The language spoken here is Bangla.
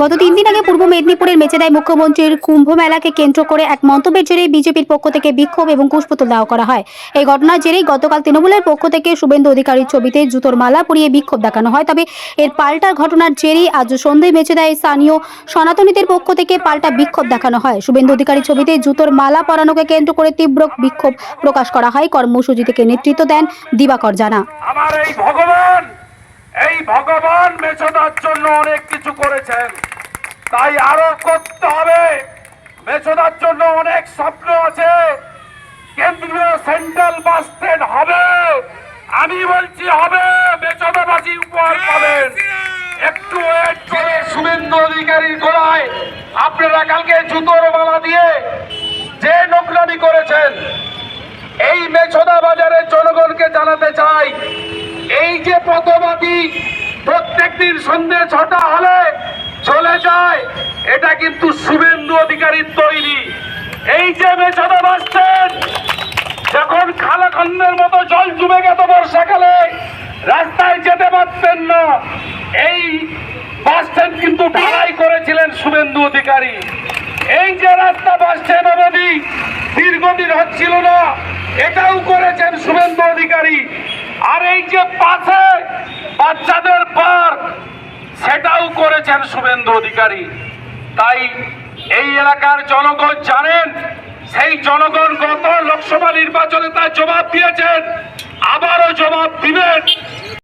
গত তিন দিন আগে পূর্ব মেদিনীপুরের মেচেদায় মুখ্যমন্ত্রীর কুম্ভ মেলাকে কেন্দ্র করে এক মন্তব্যের জেরে বিজেপির পক্ষ থেকে বিক্ষোভ এবং কুশপুতল দেওয়া করা হয়। এই ঘটনার জেরেই গতকাল তৃণমূলের পক্ষ থেকে শুভেন্দু অধিকারীর ছবিতে জুতোর মালা পরিয়ে বিক্ষোভ দেখানো হয়। তবে এর পাল্টা ঘটনার জেরেই আজ সন্ধ্যায় মেচেদায় স্থানীয় সনাতনীদের পক্ষ থেকে পাল্টা বিক্ষোভ দেখানো হয়। শুভেন্দু অধিকারীর ছবিতে জুতোর মালা পরানোকে কেন্দ্র করে তীব্র বিক্ষোভ প্রকাশ করা হয়। কর্মসূচি থেকে নেতৃত্ব দেন দিবাকর জানা। আমার এই ভগবান এই ভগবান মেছদার জন্য অনেক কিছু করেছেন তাই আরও করতে হবে। মেছদার জন্য অনেক স্বপ্ন আছে। কেন্দ্রীয় সেন্ট্রাল বাস স্ট্যান্ড হবে। আমি বলছি হবে। মেছদাবাসী উপহার পাবেন। একটু ওয়েট করে শুভেন্দু অধিকারীর গোড়ায়। আপনারা কালকে জুতোর মালা দিয়ে যে নোকরানি করেছেন, এই মেছদা বাজারের জনগণকে জানাতে চাই। এই যে পথবাদী, প্রত্যেকদিন সন্ধে ছটা হলে চলে যায় এটা কিন্তু শুভেন্দু অধিকারীর তৈরি এই যে মেছদা বাসছেন। যখন খালাখন্দের মতো জল জমে গেত বর্ষাকালে রাস্তায় যেতে পারতেন না। এই বাস স্ট্যান্ড কিন্তু ঢালাই করেছিলেন শুভেন্দু অধিকারী। এই যে রাস্তা বাসস্ট্যান্ড অবধি দীর্ঘদিন হচ্ছিল না, এটাও করেছেন শুভেন্দু অধিকারী। আর এই যে পাশে বাচ্চাদের পার্ক, সেটাও করেছেন শুভেন্দু অধিকারী। তাই এই এলাকার জনগণ জানেন, সেই জনগণ গত লোকসভা নির্বাচনে তার জবাব দিয়েছেন। আবারও জবাব দিবেন।